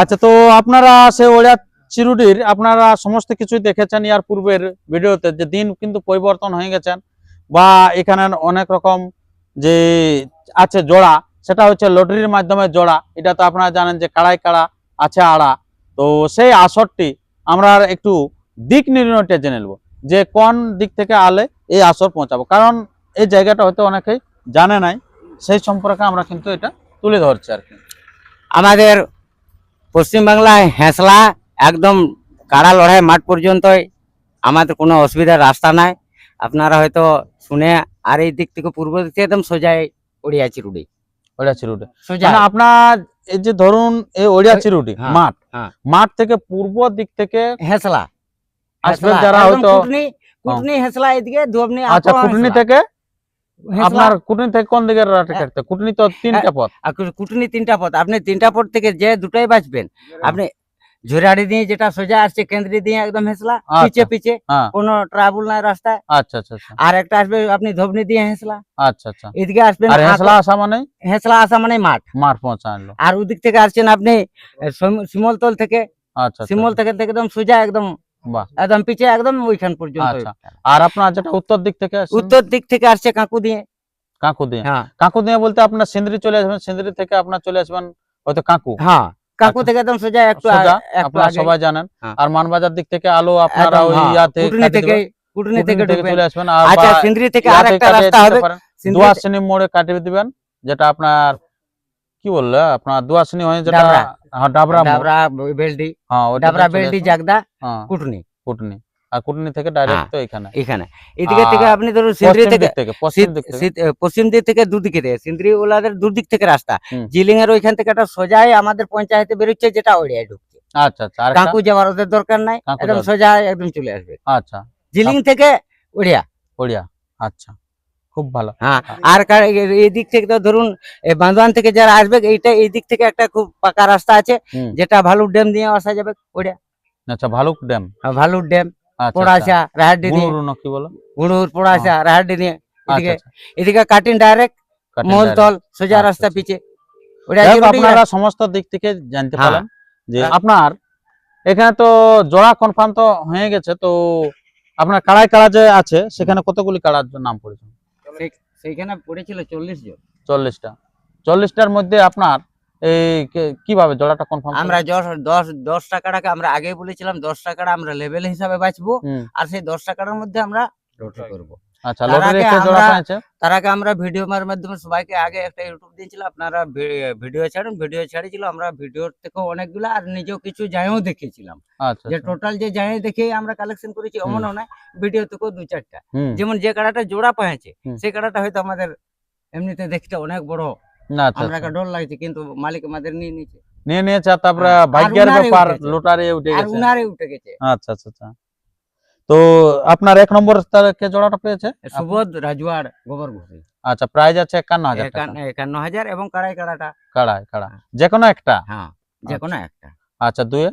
আচ্ছা তো আপনারা সে ওড়িয়া চিরুডির আপনারা সমস্ত কিছুই দেখেছেন ইয়ার পূর্বের ভিডিওতে যে দিন কিন্তু পরিবর্তন হয়ে গেছেন বা এখানে অনেক রকম যে আছে জোড়া সেটা হচ্ছে লটারির মাধ্যমে জোড়া এটা তো আপনারা জানেন যে কাড়াই কাড়া আছে আড়া। তো সেই আসরটি আমরা একটু দিক নির্ণয়টা জেনে নেব যে কোন দিক থেকে আলে এই আসর পৌঁছাবো। কারণ এই জায়গাটা হয়তো অনেকেই জানে নাই সেই সম্পর্কে আমরা কিন্তু এটা তুলে ধরছি আর কি। আমাদের পশ্চিমবাংলায় হেঁসলা একদম কাড়া লড়াই মাঠ পর্যন্তই। আমাদের কোনো অসুবিধার রাস্তা নাই। আপনারা হয়তো শুনে আর এই দিক থেকে পূর্ব দিক থেকে একদম সোজাই ওড়িয়া চিরুডি। ওড়িয়া চিরুডি। সোজা মানে আপনার এই যে ধরুন এই ওড়িয়া চিরুডি হ্যাঁ, মাঠ হ্যাঁ। মাঠ থেকে পূর্ব দিক থেকে হেঁসলা আসবে যারা হয়তো কুটনি কুটনি হেঁসলা এদিকে ধুবনি আচ্ছা কুটনি থেকে আপনার কুটনি থেকে কোন দিকে রাটে হ্যাঁ। কাটতে? কুটনি তো তিনটা পথ। কুটনি তিনটা পথ। আপনি তিনটা পথ থেকে যে দুটাই বাঁচবেন আপনি ঝুরাড়ি দিয়ে যেটা সোজা আসছে কেন্দ্রে দিয়ে একদম হেঁসলা পিছে আচ্ছা। পিছে হ্যাঁ। কোনো ট্রাভেল নাই রাস্তায়। আচ্ছা আচ্ছা আচ্ছা। আর একটা আসবে আপনি ধবনি দিয়ে হেঁসলা। আচ্ছা আচ্ছা। এদিকে আসবেন আর হেসলা আসা মানে হেঁসলা আসা মানে মাঠ। মাঠ পৌঁছা আনলো আর ওদিক থেকে আসছেন আপনি শিমলতল থেকে। আচ্ছা আচ্ছা, শিমল থেকে একদম সোজা একদম বাহ। একদম পিছে একদম ওইখান পর্যন্ত আচ্ছা। আর আপনার যেটা উত্তর দিক থেকে উত্তর দিক থেকে আসছে কাকু দিয়ে। কাকু দিয়ে? হ্যাঁ। কাকু দিয়ে বলতে আপনার সিন্দ্রি চলে আসবেন সিন্দ্রি থেকে আপনার চলে আসবেন হয়তো কাকু। হ্যাঁ কাকু আচ্ছা। থেকে একদম সোজা একটু আপনারা সবাই জানেন। হ্যাঁ। আর মানবাজার দিক থেকে আলো আপনারা ওই হ্যাঁ, ইয়াতে থেকে কুটনি কুটনি থেকে থেকে চলে আসবেন আর আচ্ছা সিন্দ্রি থেকে রাস্তা হবে। মোড়ে কাটিয়ে দিবেন যেটা আপনার কি বললে? আপনার দুয়াশনি হয়ে যেটা ডাবরা। হ্যাঁ ডাবরা মোড়। ডাবরা বেলডি হ্যাঁ ওইটা ডাবরা চলে বেলডি আসবেন। জাগদা হ্যাঁ। কুটনি। কুটনি। আর কুটনি থেকে ডাইরেক্ট হ্যাঁ। তো এখানে। এখানে। এদিকে থেকে আর আপনি ধরুন সিন্দ্রি পশ্চিম থেকে দিক থেকে পশ্চিম শীত- দিক থেকে। শীত- এ, পশ্চিম দিক থেকে দুদিকে থেকে সিন্দ্রি ওলাদের দুদিক থেকে রাস্তা। হুম। জিলিং এর ওইখান থেকে একটা সোজাই আমাদের পঞ্চায়েতে বেরোচ্ছে যেটা ওড়িয়ায় ঢুকছে। আচ্ছা আচ্ছা আর কাকু যাওয়ার ওদের দরকার নাই। কাকু একদম যাওয়ার- সোজা একদম চলে আসবে। আচ্ছা। জিলিং থেকে ওড়িয়া। ওড়িয়া আচ্ছা। খুব ভালো। হ্যাঁ আর কার- এই দিক থেকে তো ধরুন বান্দোয়ান থেকে যারা আসবে এইটা এই দিক থেকে একটা খুব পাকা রাস্তা আছে যেটা ভালুর ড্যাম দিয়ে আসা যাবে ওড়িয়া আচ্ছা ভালুক ড্যাম? ভালুক ড্যাম আচ্ছা পোড়াশা রাহাডি কি বলো? গুড়ুর পোড়াশা রাহাডি আচ্ছা এদিকে আচ্ছা। এদিকে কাটিং ডাইরেক্ট মহলতল সোজা আচ্ছা, রাস্তা আচ্ছা। পিছে। আপনারা সমস্ত দিক থেকে জানতে হ্যাঁ। পারলেন যে হ্যাঁ। আপনার এখানে তো জোড়া কনফার্ম তো হয়ে গেছে তো আপনার কাড়াই কাড়া যে আছে সেখানে কতগুলি কাড়ার নাম পড়েছে? সেইখানে পড়েছিল চল্লিশ জন। চল্লিশটা। চল্লিশটার মধ্যে আপনার এই কে- কীভাবে জোড়াটা কনফার্ম আমরা দশ দশ দশ টাকাটাকে আমরা আগে বলেছিলাম দশ টাকাটা আমরা লেভেল হিসাবে বাঁচবো আর সেই দশ টাকাটার মধ্যে আমরা করব। আচ্ছা তার লটারি আগে একটা জোড়া আমরা- পেয়েছে তার আগে আমরা ভিডিও মাধ্যমে সবাইকে আগে একটা ইউটিউব দিয়েছিল আপনারা ভি- ভিডিও ছাড়ুন ভিডিও ছাড়িয়েছিল আমরা ভিডিওর থেকেও অনেকগুলো আর নিজেও কিছু যাইও দেখিয়েছিলাম আচ্ছা যে আচ্ছা। টোটাল যে যাই দেখে আমরা কালেকশন করেছি এমনও নয় ভিডিও থেকেও দু চারটা হুম, যেমন যে কাড়াটা জোড়া পাইছে হুম। সেই কাড়াটা হয়তো আমাদের এমনিতে দেখতে অনেক বড় না আচ্ছা আমরা আচ্ছা। ডর লাগছে কিন্তু মালিক আমাদের নিয়ে নিয়েছে নিয়ে নিয়েছে আর তারপরে হ্যাঁ, আর ভাগ্যের উনারে ব্যাপার উঠেছে। লটারি উঠে আর গেছে উনারে উঠে গেছে আচ্ছা আচ্ছা আচ্ছা তো আপনার এক নম্বর কে জোড়াটা পেয়েছে? সুবোধ রাজওয়াড় গোবর ঘুরি আচ্ছা প্রাইজ আছে একান্ন হাজার টাকা। একান্ন হাজার এবং কাড়াই কাড়াটা। কাড়ায় কাড়া যে কোনো একটা? হ্যাঁ যে কোনো একটা। আচ্ছা দুয়ে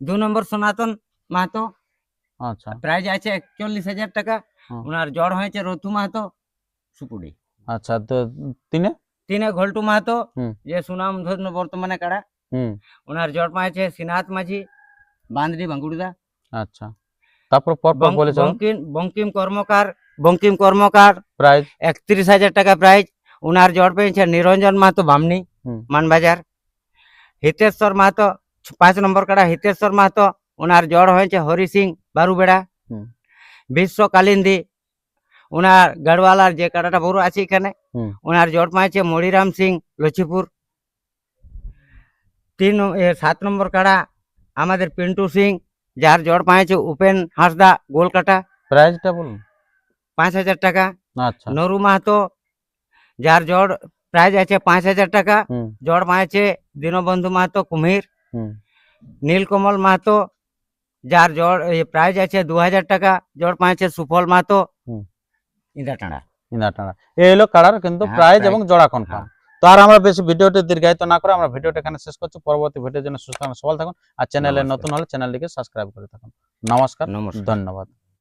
দু নম্বর সনাতন মাহাতো। আচ্ছা। প্রাইজ আছে একচল্লিশ হাজার টাকা। ওনার জ্বর হয়েছে রথু মাহাতো সুপুরি। আচ্ছা তো তিনে? তিনে ঘল্টু মাহাতো যে সুনাম ধন্য বর্তমানে কাড়া। হুম। ওনার জ্বর পাইছে সিনহাত মাঝি বান্দরি বাঙ্গুড়িদা। আচ্ছা। তারপর পর পর বঙ্কিম বঙ্কিম কর্মকার বঙ্কিম কর্মকার প্রাইজ একত্রিশ হাজার টাকা প্রাইজ ওনার জ্বর পেয়েছে নিরঞ্জন মাহাতো বামনি মানবাজার। হিতেশ্বর মাহাতো পাঁচ নম্বর কাড়া হিতেশ্বর মাহাতো। ওনার জ্বর হয়েছে হরি সিং বারুবেড়া। বিশ্ব কালিন্দি। ওনার গড়ওয়ালার যে কাড়াটা বড় আছে এখানে। ওনার জ্বর পাইছে মরিরাম সিং লক্ষ্মীপুর তিন সাত নম্বর কাড়া আমাদের পিন্টু সিং যার জ্বর পাইছে উপেন হাঁসদা গোলকাটা প্রাইজটা বলুন। পাঁচ হাজার টাকা। আচ্ছা। নরু মাহাতো যার জ্বর প্রাইজ আছে পাঁচ হাজার টাকা। হুম। জ্বর পাইছে দীনবন্ধু মাহাতো কুমির। নীলকমল মাহাতো যার জ্বর প্রাইজ আছে দু হাজার টাকা। জ্বর পাইছে সুফল মাহাতো। ইন্দাটানা ইনাটানা এই হলো কাড়ার কিন্তু হ্যাঁ, প্রাইজ এবং জোড়া কনফার্ম তো আর আমরা বেশি ভিডিওটি দীর্ঘায়িত না করে আমরা ভিডিওটা এখানে শেষ করছি। পরবর্তী ভিডিওর জন্য সুস্থ সবল থাকুন আর চ্যানেলে নতুন হলে চ্যানেলটিকে সাবস্ক্রাইব করে থাকুন। নমস্কার নমস্কার। ধন্যবাদ।